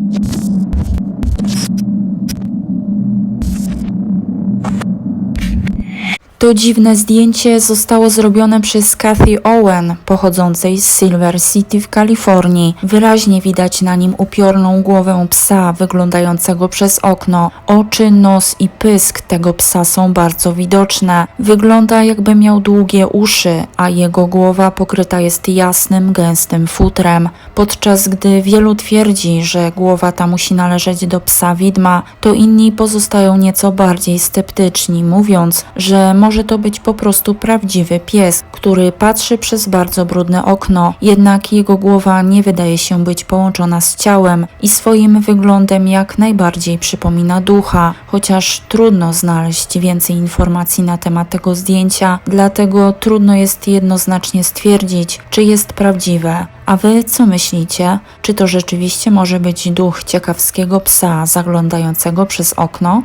you To dziwne zdjęcie zostało zrobione przez Kathy Owen, pochodzącej z Silver City w Kalifornii. Wyraźnie widać na nim upiorną głowę psa wyglądającego przez okno. Oczy, nos i pysk tego psa są bardzo widoczne. Wygląda jakby miał długie uszy, a jego głowa pokryta jest jasnym, gęstym futrem. Podczas gdy wielu twierdzi, że głowa ta musi należeć do psa widma, to inni pozostają nieco bardziej sceptyczni, mówiąc, że może to być po prostu prawdziwy pies, który patrzy przez bardzo brudne okno, jednak jego głowa nie wydaje się być połączona z ciałem i swoim wyglądem jak najbardziej przypomina ducha, chociaż trudno znaleźć więcej informacji na temat tego zdjęcia, dlatego trudno jest jednoznacznie stwierdzić, czy jest prawdziwe. A wy co myślicie? Czy to rzeczywiście może być duch ciekawskiego psa zaglądającego przez okno?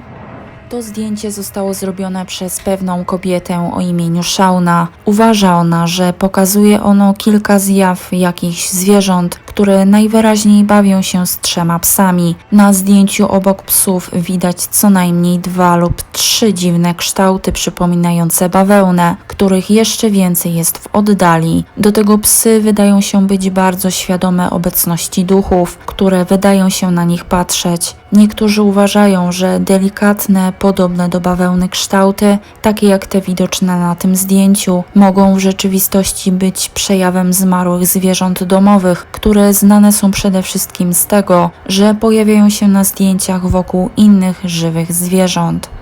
To zdjęcie zostało zrobione przez pewną kobietę o imieniu Shauna. Uważa ona, że pokazuje ono kilka zjaw jakichś zwierząt, które najwyraźniej bawią się z trzema psami. Na zdjęciu obok psów widać co najmniej dwa lub trzy dziwne kształty przypominające bawełnę, których jeszcze więcej jest w oddali. Do tego psy wydają się być bardzo świadome obecności duchów, które wydają się na nich patrzeć. Niektórzy uważają, że delikatne, podobne do bawełny kształty, takie jak te widoczne na tym zdjęciu, mogą w rzeczywistości być przejawem zmarłych zwierząt domowych, które znane są przede wszystkim z tego, że pojawiają się na zdjęciach wokół innych żywych zwierząt.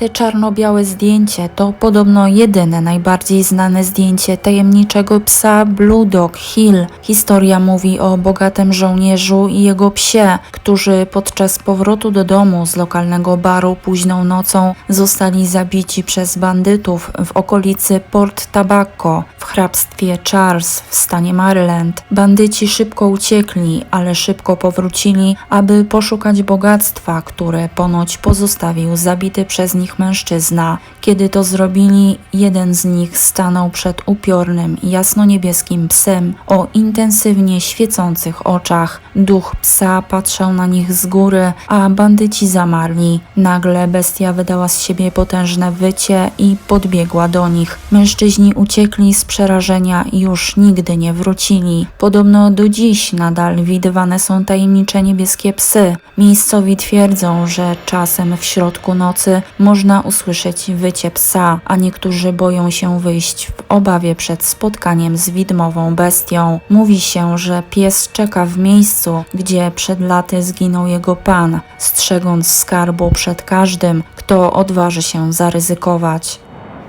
Te czarno-białe zdjęcie to podobno jedyne najbardziej znane zdjęcie tajemniczego psa Blue Dog Hill. Historia mówi o bogatym żołnierzu i jego psie, którzy podczas powrotu do domu z lokalnego baru późną nocą zostali zabici przez bandytów w okolicy Port Tobacco w hrabstwie Charles w stanie Maryland. Bandyci szybko uciekli, ale szybko powrócili, aby poszukać bogactwa, które ponoć pozostawił zabity przez nich mężczyzna. Kiedy to zrobili, jeden z nich stanął przed upiornym, jasnoniebieskim psem o intensywnie świecących oczach. Duch psa patrzał na nich z góry, a bandyci zamarli. Nagle bestia wydała z siebie potężne wycie i podbiegła do nich. Mężczyźni uciekli z przerażenia i już nigdy nie wrócili. Podobno do dziś nadal widywane są tajemnicze niebieskie psy. Miejscowi twierdzą, że czasem w środku nocy można usłyszeć wycie psa, a niektórzy boją się wyjść w obawie przed spotkaniem z widmową bestią. Mówi się, że pies czeka w miejscu, gdzie przed laty zginął jego pan, strzegąc skarbu przed każdym, kto odważy się zaryzykować.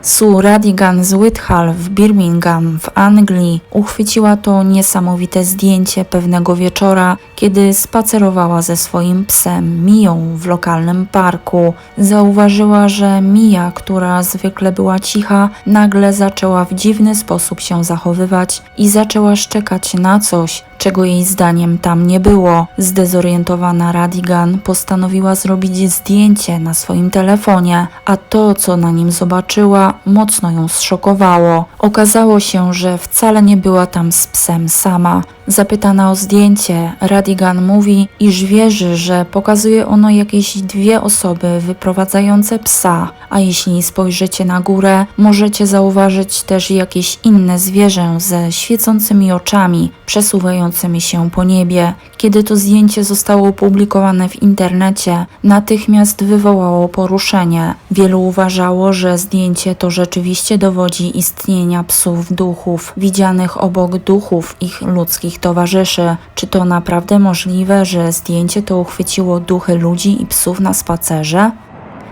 Sue Radigan z Whithall w Birmingham w Anglii uchwyciła to niesamowite zdjęcie pewnego wieczora, kiedy spacerowała ze swoim psem Miją w lokalnym parku. Zauważyła, że Mija, która zwykle była cicha, nagle zaczęła w dziwny sposób się zachowywać i zaczęła szczekać na coś, czego jej zdaniem tam nie było. Zdezorientowana Radigan postanowiła zrobić zdjęcie na swoim telefonie, a to, co na nim zobaczyła, mocno ją zszokowało. Okazało się, że wcale nie była tam z psem sama. Zapytana o zdjęcie, Radigan mówi, iż wierzy, że pokazuje ono jakieś dwie osoby wyprowadzające psa, a jeśli spojrzycie na górę, możecie zauważyć też jakieś inne zwierzę ze świecącymi oczami, przesuwającymi się po niebie. Kiedy to zdjęcie zostało opublikowane w internecie, natychmiast wywołało poruszenie. Wielu uważało, że zdjęcie to rzeczywiście dowodzi istnienia psów duchów, widzianych obok duchów ich ludzkich towarzyszy. Czy to naprawdę możliwe, że zdjęcie to uchwyciło duchy ludzi i psów na spacerze?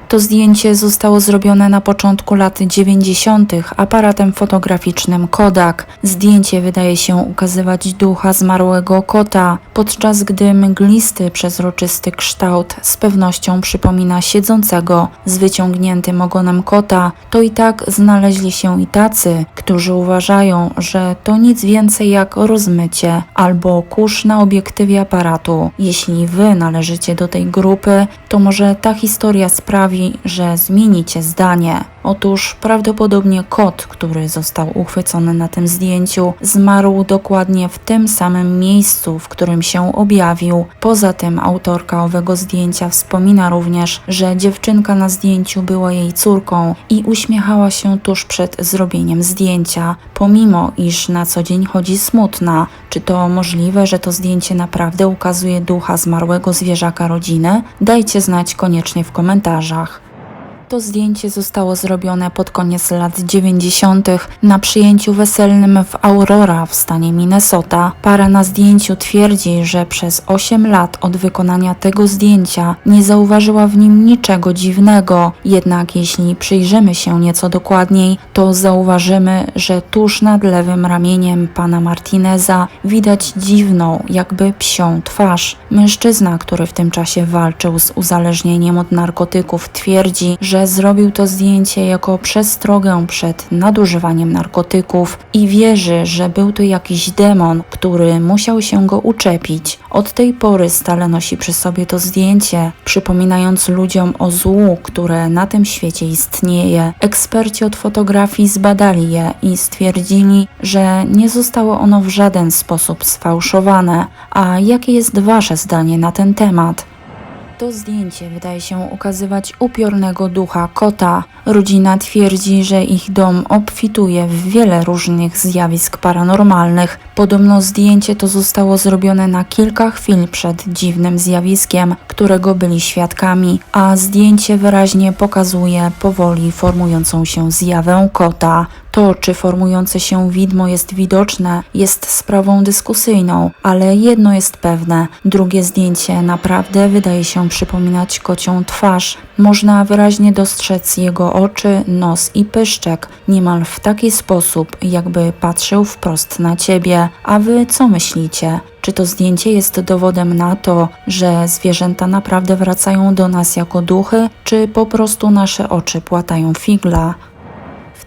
To zdjęcie zostało zrobione na początku lat 90. aparatem fotograficznym Kodak. Zdjęcie wydaje się ukazywać ducha zmarłego kota, podczas gdy mglisty, przezroczysty kształt z pewnością przypomina siedzącego z wyciągniętym ogonem kota. To i tak znaleźli się i tacy, którzy uważają, że to nic więcej jak rozmycie albo kurz na obiektywie aparatu. Jeśli wy należycie do tej grupy, to może ta historia sprawi, że zmienicie zdanie. Otóż prawdopodobnie kot, który został uchwycony na tym zdjęciu, zmarł dokładnie w tym samym miejscu, w którym się objawił. Poza tym autorka owego zdjęcia wspomina również, że dziewczynka na zdjęciu była jej córką i uśmiechała się tuż przed zrobieniem zdjęcia, pomimo iż na co dzień chodzi smutna. Czy to możliwe, że to zdjęcie naprawdę ukazuje ducha zmarłego zwierzaka rodziny? Dajcie znać koniecznie w komentarzach. To zdjęcie zostało zrobione pod koniec lat 90. na przyjęciu weselnym w Aurora w stanie Minnesota. Para na zdjęciu twierdzi, że przez 8 lat od wykonania tego zdjęcia nie zauważyła w nim niczego dziwnego. Jednak jeśli przyjrzymy się nieco dokładniej, to zauważymy, że tuż nad lewym ramieniem pana Martineza widać dziwną, jakby psią twarz. Mężczyzna, który w tym czasie walczył z uzależnieniem od narkotyków, twierdzi, że zrobił to zdjęcie jako przestrogę przed nadużywaniem narkotyków i wierzy, że był to jakiś demon, który musiał się go uczepić. Od tej pory stale nosi przy sobie to zdjęcie, przypominając ludziom o złu, które na tym świecie istnieje. Eksperci od fotografii zbadali je i stwierdzili, że nie zostało ono w żaden sposób sfałszowane. A jakie jest Wasze zdanie na ten temat? To zdjęcie wydaje się ukazywać upiornego ducha kota. Rodzina twierdzi, że ich dom obfituje w wiele różnych zjawisk paranormalnych. Podobno zdjęcie to zostało zrobione na kilka chwil przed dziwnym zjawiskiem, którego byli świadkami, a zdjęcie wyraźnie pokazuje powoli formującą się zjawę kota. To, czy formujące się widmo jest widoczne, jest sprawą dyskusyjną, ale jedno jest pewne: drugie zdjęcie naprawdę wydaje się przypominać kocią twarz. Można wyraźnie dostrzec jego oczy, nos i pyszczek, niemal w taki sposób, jakby patrzył wprost na ciebie. A wy co myślicie? Czy to zdjęcie jest dowodem na to, że zwierzęta naprawdę wracają do nas jako duchy, czy po prostu nasze oczy płatają figla?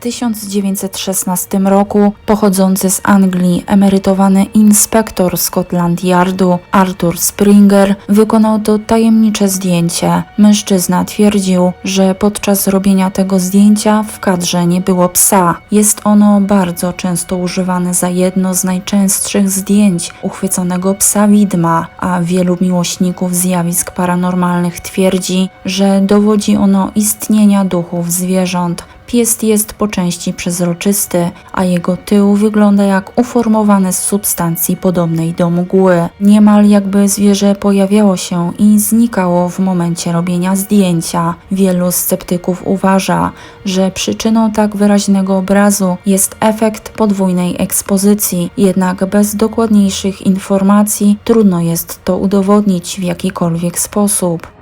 W 1916 roku pochodzący z Anglii emerytowany inspektor Scotland Yardu Arthur Springer wykonał to tajemnicze zdjęcie. Mężczyzna twierdził, że podczas robienia tego zdjęcia w kadrze nie było psa. Jest ono bardzo często używane za jedno z najczęstszych zdjęć uchwyconego psa widma, a wielu miłośników zjawisk paranormalnych twierdzi, że dowodzi ono istnienia duchów zwierząt. Pies jest po części przezroczysty, a jego tył wygląda jak uformowany z substancji podobnej do mgły. Niemal jakby zwierzę pojawiało się i znikało w momencie robienia zdjęcia. Wielu sceptyków uważa, że przyczyną tak wyraźnego obrazu jest efekt podwójnej ekspozycji, jednak bez dokładniejszych informacji trudno jest to udowodnić w jakikolwiek sposób.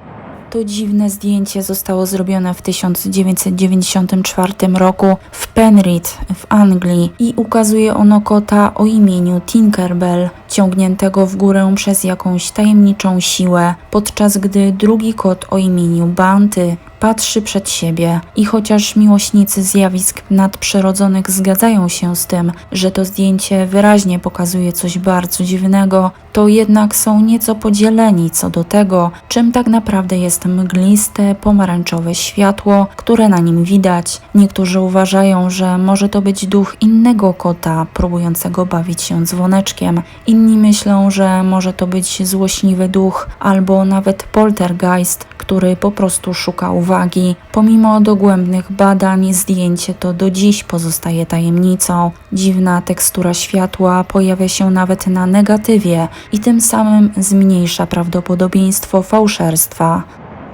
To dziwne zdjęcie zostało zrobione w 1994 roku w Penrith w Anglii i ukazuje ono kota o imieniu Tinkerbell, ciągniętego w górę przez jakąś tajemniczą siłę, podczas gdy drugi kot o imieniu Banty patrzy przed siebie. I chociaż miłośnicy zjawisk nadprzyrodzonych zgadzają się z tym, że to zdjęcie wyraźnie pokazuje coś bardzo dziwnego, to jednak są nieco podzieleni co do tego, czym tak naprawdę jest mgliste, pomarańczowe światło, które na nim widać. Niektórzy uważają, że może to być duch innego kota próbującego bawić się dzwoneczkiem. Inni myślą, że może to być złośliwy duch albo nawet poltergeist, który po prostu szuka uwagi. Pomimo dogłębnych badań, zdjęcie to do dziś pozostaje tajemnicą. Dziwna tekstura światła pojawia się nawet na negatywie i tym samym zmniejsza prawdopodobieństwo fałszerstwa.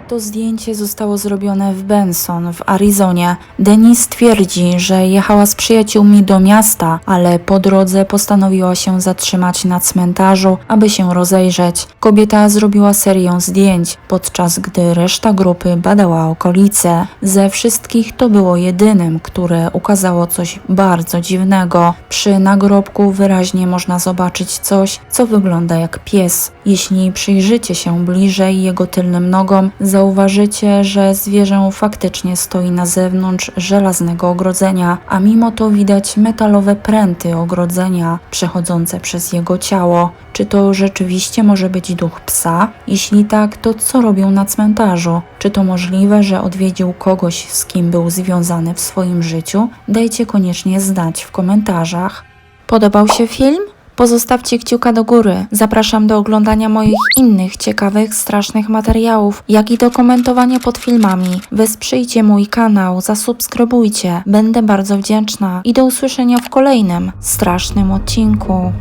To zdjęcie zostało zrobione w Benson w Arizonie. Denise twierdzi, że jechała z przyjaciółmi do miasta, ale po drodze postanowiła się zatrzymać na cmentarzu, aby się rozejrzeć. Kobieta zrobiła serię zdjęć, podczas gdy reszta grupy badała okolice. Ze wszystkich to było jedynym, które ukazało coś bardzo dziwnego. Przy nagrobku wyraźnie można zobaczyć coś, co wygląda jak pies. Jeśli przyjrzycie się bliżej jego tylnym nogom, zauważycie, że zwierzę faktycznie stoi na zewnątrz żelaznego ogrodzenia, a mimo to widać metalowe pręty ogrodzenia przechodzące przez jego ciało. Czy to rzeczywiście może być duch psa? Jeśli tak, to co robią na cmentarzu? Czy to możliwe, że odwiedził kogoś, z kim był związany w swoim życiu? Dajcie koniecznie znać w komentarzach. Podobał się film? Pozostawcie kciuka do góry. Zapraszam do oglądania moich innych ciekawych, strasznych materiałów, jak i do komentowania pod filmami. Wesprzyjcie mój kanał, zasubskrybujcie. Będę bardzo wdzięczna i do usłyszenia w kolejnym strasznym odcinku.